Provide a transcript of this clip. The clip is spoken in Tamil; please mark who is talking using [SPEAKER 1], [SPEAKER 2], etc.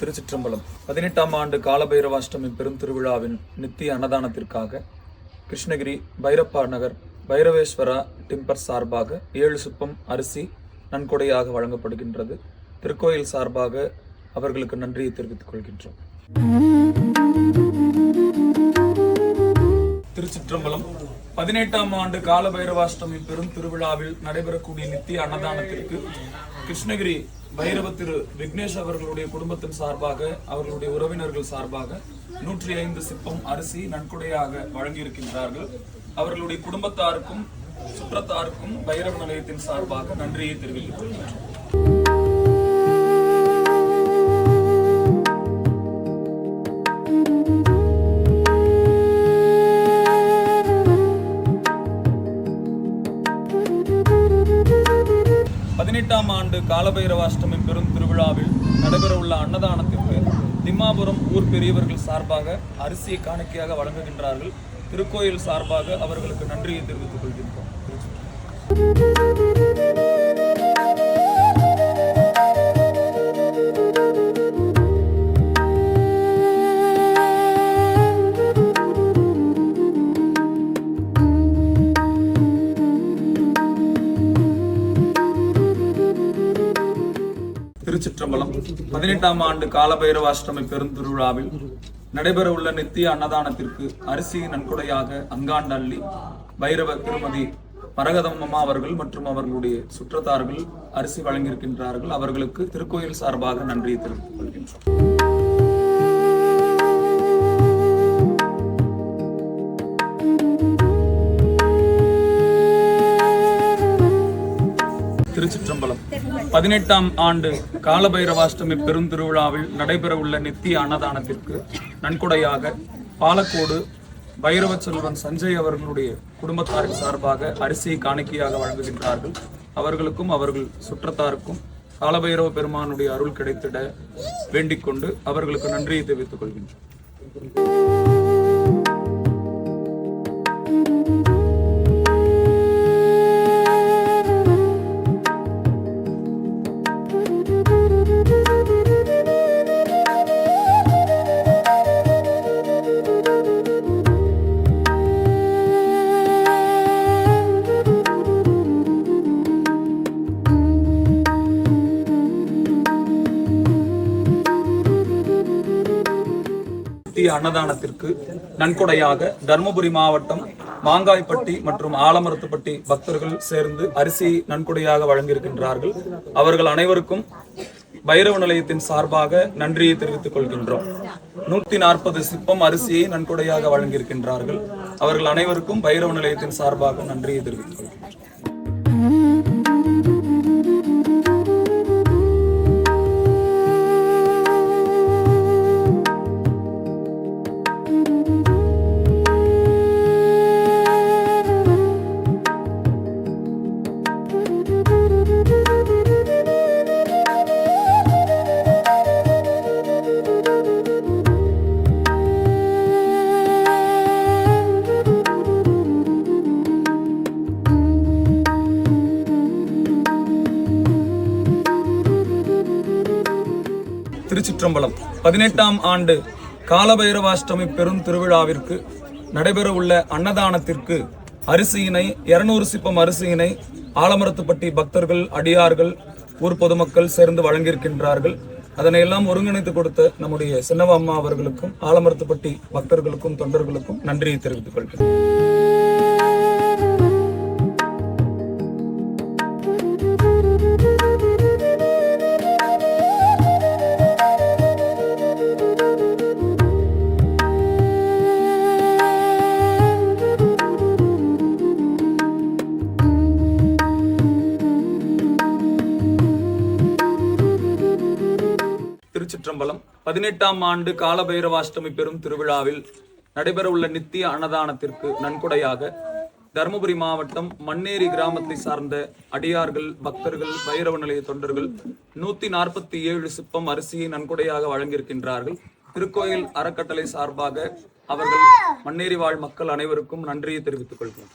[SPEAKER 1] திருச்சிற்றம்பலம். பதினெட்டாம் ஆண்டு காலபைரவாஷ்டமி பெரும் திருவிழாவின் நித்திய அன்னதானத்திற்காக கிருஷ்ணகிரி பைரப்பா நகர் பைரவேஸ்வரா டிம்பர் சார்பாக ஏழு சுப்பம் அரிசி நன்கொடையாக வழங்கப்படுகின்றது. திருக்கோயில் சார்பாக அவர்களுக்கு நன்றியை தெரிவித்துக் கொள்கின்றோம். திருச்சிற்றம்பலம் பதினெட்டாம் ஆண்டு காலபைரவாஷ்டமி பெரும் திருவிழாவில் நடைபெறக்கூடிய நித்திய அன்னதானத்திற்கு கிருஷ்ணகிரி பைரவ திரு விக்னேஷ் அவர்களுடைய குடும்பத்தின் சார்பாக அவர்களுடைய உறவினர்கள் சார்பாக நூற்றி ஐந்து சிப்பம் அரிசி நன்கொடையாக வழங்கியிருக்கின்றார்கள். அவர்களுடைய குடும்பத்தாருக்கும் சுற்றத்தாருக்கும் பைரவ நிலையத்தின் சார்பாக நன்றியை தெரிவித்துக் கொள்கின்றோம். ஐந்தாம் ஆண்டு காலபைரவாஷ்டமி பெரும் திருவிழாவில் நடைபெறவுள்ள அன்னதானத்திற்கு திம்மாபுரம் ஊர் பெரியவர்கள் சார்பாக அரிசியை காணிக்கையாக வழங்குகின்றார்கள். திருக்கோயில் சார்பாக அவர்களுக்கு நன்றியை தெரிவித்துக் கொள்கின்றோம். திருச்சிற்றம்பலம் பதினெட்டாம் ஆண்டு காலபைரவ அஷ்டமி பெருந்திருவிழாவில் நடைபெற உள்ள நித்திய அன்னதானத்திற்கு அரிசி நன்கொடையாக அங்காண்டள்ளி பைரவ திருமதி மரகதம் அவர்கள் மற்றும் அவர்களுடைய சுற்றத்தார்கள் அரிசி வழங்கியிருக்கின்றார்கள். அவர்களுக்கு திருக்கோயில் சார்பாக நன்றியை தெரிவித்துக் கொள்கின்றோம். திருச்சிற்றம்பலம் பதினெட்டாம் ஆண்டு காலபைரவாஷ்டமி பெருந்திருவிழாவில் நடைபெறவுள்ள நித்திய அன்னதானத்திற்கு நன்கொடையாக பாலக்கோடு பைரவ செல்வன் சஞ்சய் அவர்களுடைய குடும்பத்தாரின் சார்பாக அரிசியை காணிக்கையாக வழங்குகின்றார்கள். அவர்களுக்கும் அவர்கள் சுற்றத்தாருக்கும் காலபைரவ பெருமானுடைய அருள் கிடைத்திட வேண்டிக் கொண்டு அவர்களுக்கு நன்றியை தெரிவித்துக் கொள்கின்றோம். நித்திய அன்னதானத்திற்கு நன்கொடையாக தருமபுரி மாவட்டம் மாங்காய்பட்டி மற்றும் ஆலமரத்துப்பட்டி பக்தர்கள் சேர்ந்து அரிசி நன்கொடையாக வழங்கியிருக்கின்றார்கள். அவர்கள் அனைவருக்கும் பைரவ நிலையத்தின் சார்பாக நன்றியை தெரிவித்துக் கொள்கின்றோம். நூத்தி நாற்பது சிப்பம் அரிசியை நன்கொடையாக வழங்கியிருக்கின்றார்கள். அவர்கள் அனைவருக்கும் பைரவ நிலையத்தின் சார்பாக நன்றியை தெரிவித்துக் கொள்கின்றோம் திருச்சிற்றம்பலம். பதினெட்டாம் ஆண்டு காலபைரவாஷ்டமி பெரும் திருவிழாவிற்கு நடைபெறவுள்ள அன்னதானத்திற்கு அரிசியினை இருநூறு சிப்பம் அரிசியினை ஆலமரத்துப்பட்டி பக்தர்கள் அடியார்கள் ஊர் பொதுமக்கள் சேர்ந்து வழங்கியிருக்கின்றார்கள். அதனை எல்லாம் ஒருங்கிணைத்து கொடுத்த நம்முடைய சின்னவ அம்மா அவர்களுக்கும் ஆலமரத்துப்பட்டி பக்தர்களுக்கும் தொண்டர்களுக்கும் நன்றியை தெரிவித்துக் கொள்கிறேன். திருச்சிற்றம்பலம் பதினெட்டாம் ஆண்டு காலபைரவாஷ்டமி பெரும் திருவிழாவில் நடைபெறவுள்ள நித்திய அன்னதானத்திற்கு நன்கொடையாக தருமபுரி மாவட்டம் மண்ணேரி கிராமத்தை சார்ந்த அடியார்கள் பக்தர்கள் பைரவ நிலைய தொண்டர்கள் நூத்தி நாற்பத்தி ஏழு சிப்பம் அரிசியை நன்கொடையாக வழங்கியிருக்கின்றார்கள். திருக்கோயில் அறக்கட்டளை சார்பாக அவர்கள் மண்ணேரி வாழ் மக்கள் அனைவருக்கும் நன்றியை தெரிவித்துக் கொள்கிறோம்